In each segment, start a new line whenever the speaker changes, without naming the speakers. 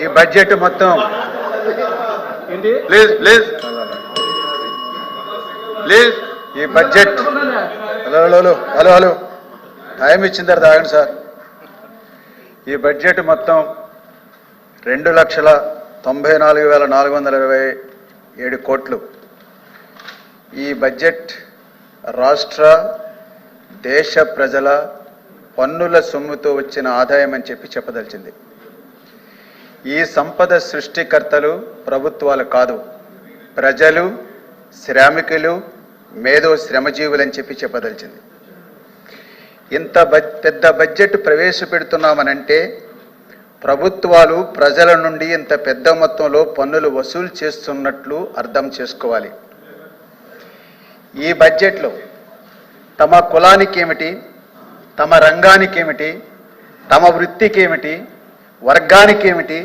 ఈ బడ్జెట్ మొత్తం. Please please please ఈ budget hello hello hello hello hello time ఇచ్చిన తర్వాత ఆగండి సార్ ఈ బడ్జెట్ మొత్తం రెండు లక్షల తొంభై నాలుగు వేల నాలుగు వందల ఇరవై ఏడు కోట్లు. ఈ బడ్జెట్ రాష్ట్ర దేశ ప్రజల పన్నుల సొమ్ముతో వచ్చిన ఆదాయం అని చెప్పి చెప్పదలిచింది. ఈ సంపద సృష్టికర్తలు ప్రభుత్వాలు కాదు. ప్రజలు శ్రామికులు మేధో శ్రమజీవులని చెప్పి చెప్పదలిచింది. ఇంత పెద్ద బడ్జెట్ ప్రవేశపెడుతున్నామనంటే ప్రభుత్వాలు ప్రజల నుండి ఇంత పెద్ద మొత్తంలో పన్నులు వసూలు చేస్తున్నట్లు అర్థం చేసుకోవాలి. ఈ బడ్జెట్లో తమ కులానికి ఏమిటి తమ రంగానికి ఏమిటి తమ వృత్తికి ఏమిటి వర్గానికి ఏమిటి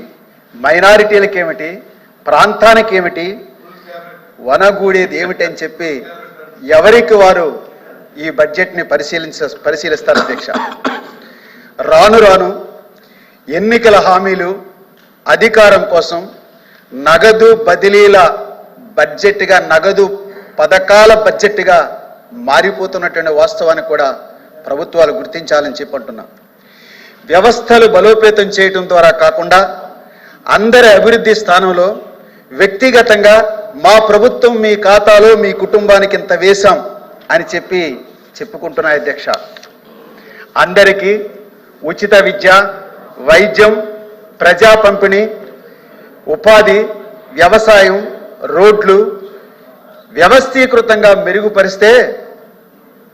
మైనారిటీలకు ఏమిటి ప్రాంతానికి ఏమిటి వనగూడేది ఏమిటి అని చెప్పి ఎవరికి వారు ఈ బడ్జెట్ని పరిశీలించ పరిశీలిస్తారు అధ్యక్ష. రాను రాను ఎన్నికల హామీలు అధికారం కోసం నగదు బదిలీల బడ్జెట్గా నగదు పథకాల బడ్జెట్గా మారిపోతున్నటువంటి వాస్తవాన్ని కూడా ప్రభుత్వాలు గుర్తించాలని చెప్పంటున్నా వ్యవస్థలు బలోపేతం చేయటం ద్వారా కాకుండా అందరి అభివృద్ధి స్థానంలో వ్యక్తిగతంగా మా ప్రభుత్వం మీ ఖాతాలో మీ కుటుంబానికి ఇంత వేశాం అని చెప్పి చెప్పుకుంటున్నాయి అధ్యక్ష. అందరికీ ఉచిత విద్య వైద్యం ప్రజా పంపిణీ ఉపాధి వ్యవసాయం రోడ్లు వ్యవస్థీకృతంగా మెరుగుపరిస్తే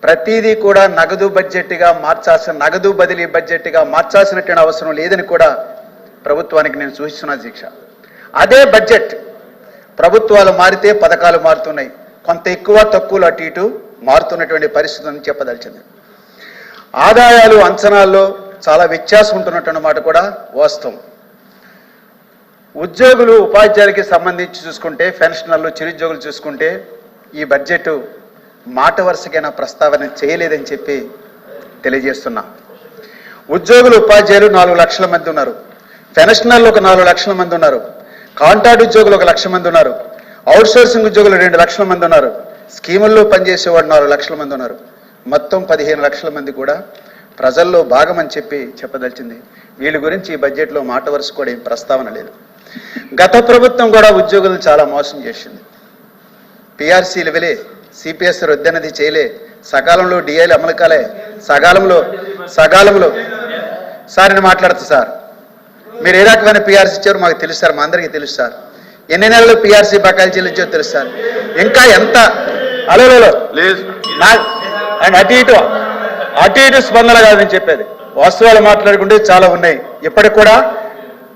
ప్రతిదీ కూడా నగదు బడ్జెట్గా మార్చాల్సిన నగదు బదిలీ బడ్జెట్గా మార్చాల్సినటువంటి అవసరం లేదని కూడా ప్రభుత్వానికి నేను సూచిస్తున్నా దీక్ష. అదే బడ్జెట్ ప్రభుత్వాలు మారితే పథకాలు మారుతున్నాయి. కొంత ఎక్కువ తక్కువలు అటు ఇటు మారుతున్నటువంటి పరిస్థితి అని చెప్పదలిచింది. ఆదాయాలు అంచనాల్లో చాలా వ్యత్యాసం ఉంటున్నటువంటి మాట కూడా వాస్తవం. ఉద్యోగులు ఉపాధ్యాయులకి సంబంధించి చూసుకుంటే పెన్షనర్లు చిరుద్యోగులు చూసుకుంటే ఈ బడ్జెట్ మాట వరుసకైనా ప్రస్తావన చేయలేదని చెప్పి తెలియజేస్తున్నా. ఉద్యోగులు ఉపాధ్యాయులు నాలుగు లక్షల మంది ఉన్నారు. పెన్షనర్లు ఒక నాలుగు లక్షల మంది ఉన్నారు. కాంట్రాక్ట్ ఉద్యోగులు ఒక లక్ష మంది ఉన్నారు. అవుట్ సోర్సింగ్ ఉద్యోగులు రెండు లక్షల మంది ఉన్నారు. స్కీముల్లో పనిచేసేవాడు నాలుగు లక్షల మంది ఉన్నారు. మొత్తం పదిహేను లక్షల మంది కూడా ప్రజల్లో భాగమని చెప్పి చెప్పదలిచింది. వీళ్ళ గురించి ఈ బడ్జెట్లో మాట వరుస కూడా ఏం ప్రస్తావన లేదు. గత ప్రభుత్వం కూడా ఉద్యోగులను చాలా మోసం చేసింది. పిఆర్సీలు వెలే సిపిఎస్ రద్దనది చేయలే సకాలంలో డిఐలు అమలు కాలే సకాలంలో సకాలంలో. సార్ నేను మాట్లాడతా సార్. మీరు ఏ రకమైన పిఆర్సీ ఇచ్చారో మాకు తెలుసు సార్ మా అందరికీ తెలుసు సార్. ఎన్ని నెలలు పిఆర్సీ బకాయిలు చెల్లించారో తెలుసు సార్. ఇంకా ఎంత? అలో అటు ఇటు అటు ఇటు స్పందన కాదని చెప్పేది. వాస్తవాలు మాట్లాడుకుంటే చాలా ఉన్నాయి. ఇప్పటికి కూడా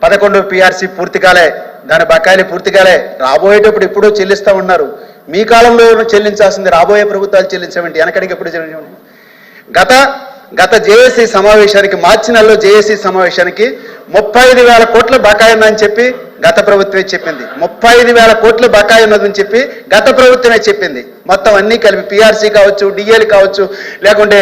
పదకొండు పిఆర్సీ పూర్తి కాలే దాని బకాయిలు పూర్తి కాలే. రాబోయేటప్పుడు ఇప్పుడు చెల్లిస్తా ఉన్నారు. మీ కాలంలో చెల్లించాల్సింది రాబోయే ప్రభుత్వాలు చెల్లించమంటే వెనకడికి ఎప్పుడు చెల్లించండి గత గత జేఏసీ సమావేశానికి మార్చి నెలలో జేఏసీ సమావేశానికి ముప్పై ఐదు వేల కోట్ల బకాయి ఉందని చెప్పి గత ప్రభుత్వమే చెప్పింది. ముప్పై ఐదు వేల కోట్ల బకాయి ఉన్నదని చెప్పి గత ప్రభుత్వమే చెప్పింది. మొత్తం అన్నీ కలిపి పిఆర్సీ కావచ్చు డిఏలు కావచ్చు లేకుంటే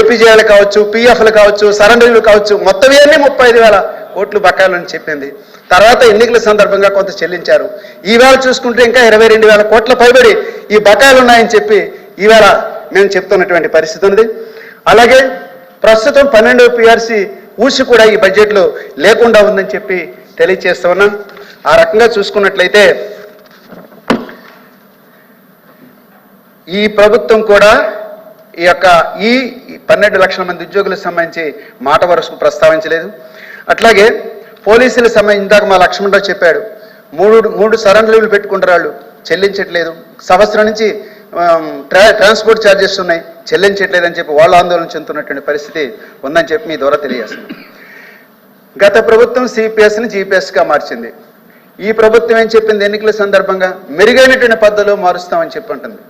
ఏపీజేఎల్ కావచ్చు పిఎఫ్లు కావచ్చు సరెండర్లు కావచ్చు మొత్తం ఇవన్నీ ముప్పై ఐదు వేల కోట్లు బకాయిలు అని చెప్పింది. తర్వాత ఎన్నికల సందర్భంగా కొంత చెల్లించారు. ఈవేళ చూసుకుంటే ఇంకా ఇరవై రెండు వేల కోట్ల పైబడి ఈ బకాయిలు ఉన్నాయని చెప్పి ఈవేళ మేము చెప్తున్నటువంటి పరిస్థితి ఉంది అలాగే ప్రస్తుతం పన్నెండు పిఆర్సీ ఊసి కూడా ఈ బడ్జెట్లో లేకుండా ఉందని చెప్పి తెలియజేస్తా ఉన్నాం. ఆ రకంగా చూసుకున్నట్లయితే ఈ ప్రభుత్వం కూడా ఈ యొక్క ఈ పన్నెండు లక్షల మంది ఉద్యోగులకు సంబంధించి మాట వరకు ప్రస్తావించలేదు. అట్లాగే పోలీసులకు సంబంధించి ఇందాక మా లక్ష్మణరావు చెప్పాడు మూడు మూడు సరెండర్లు పెట్టుకుంటారు వాళ్ళు చెల్లించట్లేదు. సంవత్సరం నుంచి ట్రా ట్రాన్స్పోర్ట్ ఛార్జెస్ ఉన్నాయి. చెల్లించట్లేదని చెప్పి వాళ్ళు ఆందోళన చెందుతున్నటువంటి పరిస్థితి ఉందని చెప్పి మీ ద్వారా తెలియజేస్తుంది గత ప్రభుత్వం సిపిఎస్ని జీపీఎస్గా మార్చింది. ఈ ప్రభుత్వం ఏం చెప్పింది ఎన్నికల సందర్భంగా? మెరుగైనటువంటి పద్ధతిలో మారుస్తామని చెప్పి ఉంటుంది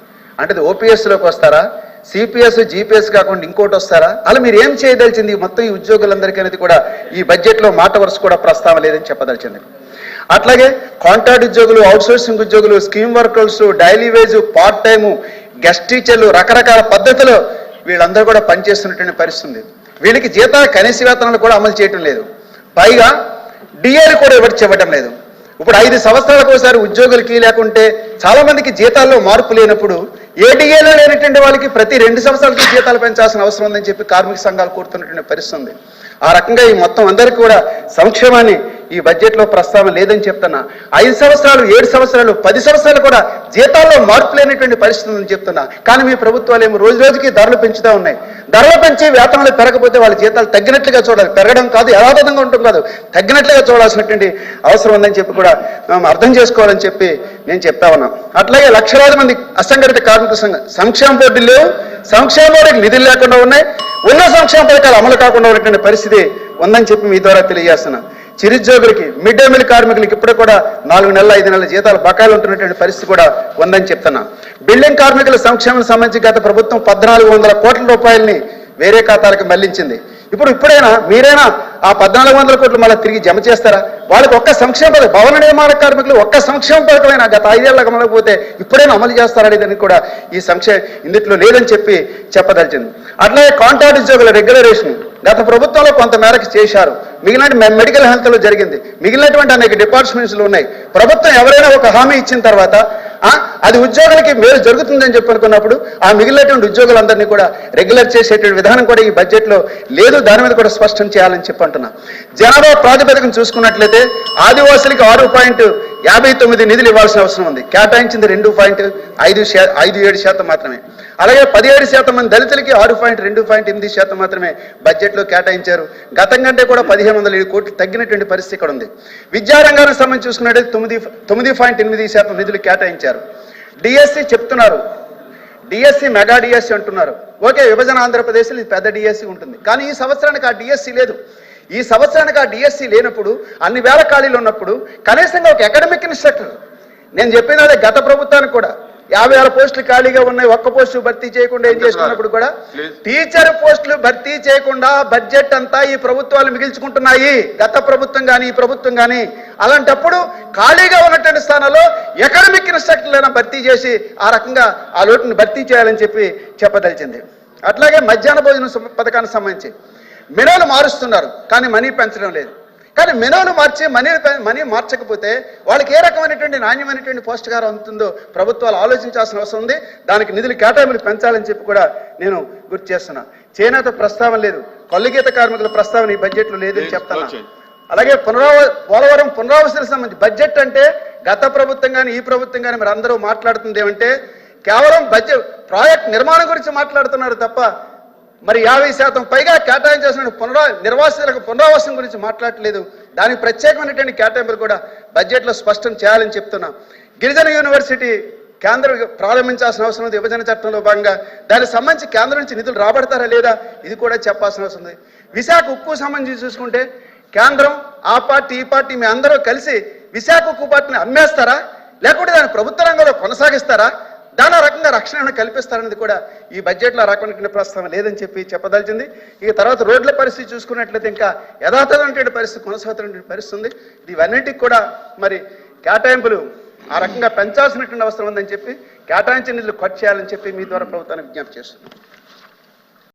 అంటే ఓపీఎస్లోకి వస్తారా? సిపిఎస్ జీపీఎస్ కాకుండా ఇంకోటి వస్తారా? అలా మీరు ఏం చేయదలిచింది? మొత్తం ఈ ఉద్యోగులందరికీ అనేది కూడా ఈ బడ్జెట్లో మాట వరుస కూడా ప్రస్తావన లేదని చెప్పదలిచింది. అట్లాగే కాంట్రాక్ట్ ఉద్యోగులు అవుట్సోర్సింగ్ ఉద్యోగులు scheme workers daily wage part time guest టీచర్లు రకరకాల పద్ధతిలో వీళ్ళందరూ కూడా పనిచేస్తున్నటువంటి పరిస్థితి ఉంది. వీళ్ళకి జీతాల కనీస వేతనాలు కూడా అమలు చేయటం లేదు. పైగా డిఏలు కూడా ఇవ్వడం చెప్పడం లేదు. ఇప్పుడు ఐదు సంవత్సరాలకు ఒకసారి ఉద్యోగులకి లేకుంటే చాలా మందికి జీతాల్లో మార్పు లేనప్పుడు ఏ డిఏలో లేనటువంటి వాళ్ళకి ప్రతి రెండు సంవత్సరాలకి జీతాలు పెంచాల్సిన అవసరం ఉందని చెప్పి కార్మిక సంఘాలు కోరుతున్నటువంటి పరిస్థితి ఉంది. ఆ రకంగా ఈ మొత్తం అందరికీ కూడా సంక్షేమాన్ని ఈ బడ్జెట్లో ప్రస్తావన లేదని చెప్తున్నా. ఐదు సంవత్సరాలు ఏడు సంవత్సరాలు పది సంవత్సరాలు కూడా జీతాల్లో మార్పు లేనటువంటి పరిస్థితి ఉందని చెప్తున్నా. కానీ మీ ప్రభుత్వాలు ఏమో రోజు రోజుకి ధరలు పెంచుతూ ఉన్నాయి. ధరలు పెంచి వేతనాలు పెరగకపోతే వాళ్ళ జీతాలు తగ్గినట్లుగా చూడాలి. పెరగడం కాదు యథాతథంగా ఉంటుంది కాదు. తగ్గినట్లుగా చూడాల్సినటువంటి అవసరం ఉందని చెప్పి కూడా మేము అర్థం చేసుకోవాలని చెప్పి నేను చెప్తా ఉన్నాం. అట్లాగే లక్షలాది మంది అసంఘటిత కార్మిక సంఘ సంక్షేమ బోర్డులు లేవు. సంక్షేమ బోర్డుకి నిధులు లేకుండా ఉన్నాయి. ఉన్న సంక్షేమ పథకాలు అమలు కాకుండా ఉన్నటువంటి పరిస్థితి ఉందని చెప్పి మీ ద్వారా తెలియజేస్తున్నాను చిరుద్యోగులకి మిడ్ డే మీల్ కార్మికులకి ఇప్పుడు కూడా నాలుగు నెలల ఐదు నెలల జీతాలు బకాయిలు ఉంటున్నటువంటి పరిస్థితి కూడా ఉందని చెప్తున్నా. బిల్డింగ్ కార్మికుల సంక్షేమం సంబంధించి గత ప్రభుత్వం పద్నాలుగు వందల కోట్ల రూపాయలని వేరే ఖాతాలకు మళ్ళించింది. ఇప్పుడు ఇప్పుడైనా మీరైనా ఆ పద్నాలుగు వందల కోట్లు మళ్ళీ తిరిగి జమ చేస్తారా? వాళ్ళకి ఒక్క సంక్షేమ పథకం భవన నిర్మాణ కార్మికులు ఒక్క సంక్షేమ పథకమైన గత ఐదేళ్ళకు అమలకపోతే ఇప్పుడైనా అమలు చేస్తారనేదని కూడా ఈ సంక్షేమ ఇందుట్లో లేదని చెప్పి చెప్పదలిచింది. అట్లాగే కాంట్రాక్ట్ ఉద్యోగుల రెగ్యులరేషన్ గత ప్రభుత్వంలో కొంత మేరకు చేశారు మిగిలిన మెడికల్ హెల్త్లో జరిగింది. మిగిలినటువంటి అనేక డిపార్ట్మెంట్స్లు ఉన్నాయి. ప్రభుత్వం ఎవరైనా ఒక హామీ ఇచ్చిన తర్వాత అది ఉద్యోగులకి మేలు జరుగుతుందని చెప్పి అనుకున్నప్పుడు ఆ మిగిలినటువంటి ఉద్యోగులందరినీ కూడా రెగ్యులర్ చేసేటువంటి విధానం కూడా ఈ బడ్జెట్లో లేదు. దాని మీద కూడా స్పష్టం చేయాలని చెప్పి అంటున్నా. జనాభా ప్రాతిపదికను చూసుకున్నట్లయితే ఆదివాసులకి ఆరు పాయింట్ యాభై తొమ్మిది నిధులు ఇవ్వాల్సిన అవసరం ఉంది. కేటాయించింది రెండు పాయింట్ ఐదు ఐదు ఏడు శాతం మాత్రమే. అలాగే పదిహేడు శాతం మంది దళితులకి ఆరు పాయింట్ రెండు పాయింట్ ఎనిమిది శాతం మాత్రమే బడ్జెట్లో కేటాయించారు. గతం కంటే కూడా పదిహేను వందల ఏడు కోట్లు తగ్గినటువంటి పరిస్థితి ఇక్కడ ఉంది. విద్యారంగానికి సంబంధించి చూసుకున్నట్లయితే తొమ్మిది తొమ్మిది పాయింట్ ఎనిమిది శాతం నిధులు కేటాయించారు. డిఎస్సి చెప్తున్నారు. డిఎస్సి మెగా డిఎస్సి అంటున్నారు. ఓకే విభజన ఆంధ్రప్రదేశ్లో ఇది పెద్ద డిఎస్సి ఉంటుంది. కానీ ఈ సంవత్సరానికి ఆ డిఎస్సి లేదు. ఈ సంవత్సరానికి ఆ డిఎస్సి లేనప్పుడు అన్ని వేల ఖాళీలు ఉన్నప్పుడు కనీసంగా ఒక అకాడమిక్ ఇన్స్ట్రక్టర్ నేను చెప్పిన అదే గత ప్రభుత్వానికి కూడా. యాభై వేల పోస్టులు ఖాళీగా ఉన్నాయి ఒక్క పోస్టు భర్తీ చేయకుండా ఏం చేసుకున్నప్పుడు కూడా టీచర్ పోస్టులు భర్తీ చేయకుండా బడ్జెట్ అంతా ఈ ప్రభుత్వాలు మిగిల్చుకుంటున్నాయి. గత ప్రభుత్వం కానీ ఈ ప్రభుత్వం కానీ అలాంటప్పుడు ఖాళీగా ఉన్నటువంటి స్థానంలో ఎకడమిక్ ఇన్స్ట్రక్టర్లైనా భర్తీ చేసి ఆ రకంగా ఆ లోటుని భర్తీ చేయాలని చెప్పి చెప్పదలిచింది. అట్లాగే మధ్యాహ్న భోజన పథకానికి సంబంధించి. మెనూలు మారుస్తున్నారు కానీ మనీ పెంచడం లేదు. కానీ మెనూలు మార్చి మనీ మనీ మార్చకపోతే వాళ్ళకి ఏ రకమైనటువంటి నాణ్యమైనటువంటి పోషకాహారం అందుతుందో ప్రభుత్వాలు ఆలోచించాల్సిన అవసరం ఉంది. దానికి నిధులు కేటాయింపులు పెంచాలని చెప్పి కూడా నేను గుర్తు చేస్తున్నా. చేనేత ప్రస్తావన లేదు. కొల్లిగీత కార్మికుల ప్రస్తావన ఈ బడ్జెట్లో లేదని చెప్తున్నా. అలాగే పునరావ పోలవరం పునరావాసన సంబంధించి బడ్జెట్ అంటే గత ప్రభుత్వం కానీ ఈ ప్రభుత్వం కానీ మరి అందరూ మాట్లాడుతుంది ఏమంటే కేవలం బడ్జెట్ ప్రాజెక్ట్ నిర్మాణం గురించి మాట్లాడుతున్నారు తప్ప మరి యాభై శాతం పైగా కేటాయించాల్సిన పునరా నిర్వాసితులకు పునరావాసం గురించి మాట్లాడలేదు. దానికి ప్రత్యేకమైనటువంటి కేటాయింపులు కూడా బడ్జెట్లో స్పష్టం చేయాలని చెప్తున్నాం. గిరిజన యూనివర్సిటీ కేంద్రం ప్రారంభించాల్సిన అవసరం ఉంది. విభజన చట్టంలో భాగంగా దానికి సంబంధించి కేంద్రం నుంచి నిధులు రాబడతారా లేదా ఇది కూడా చెప్పాల్సిన అవసరం ఉంది. విశాఖ ఉక్కు సంబంధించి చూసుకుంటే కేంద్రం ఆ పార్టీ ఈ పార్టీ మీ అందరూ కలిసి విశాఖ ఉక్కు పార్టీని అమ్మేస్తారా? లేకుంటే దాన్ని ప్రభుత్వ రంగంలో కొనసాగిస్తారా? దాని రకంగా రక్షణ కల్పిస్తారనేది కూడా ఈ బడ్జెట్లో ఆ రకమైన ప్రస్తావన లేదని చెప్పి చెప్పదలిచింది. ఇక తర్వాత రోడ్ల పరిస్థితి చూసుకున్నట్లయితే ఇంకా యథాతథమైనటువంటి పరిస్థితి కొనసాగుతున్నటువంటి పరిస్థితి ఉంది. ఇవన్నిటికి కూడా మరి కేటాయింపులు ఆ రకంగా పెంచాల్సినటువంటి అవసరం ఉందని చెప్పి కేటాయించిన నిధులు ఖర్చు చేయాలని చెప్పి మీ ద్వారా ప్రభుత్వాన్ని విజ్ఞప్తి చేస్తున్నాను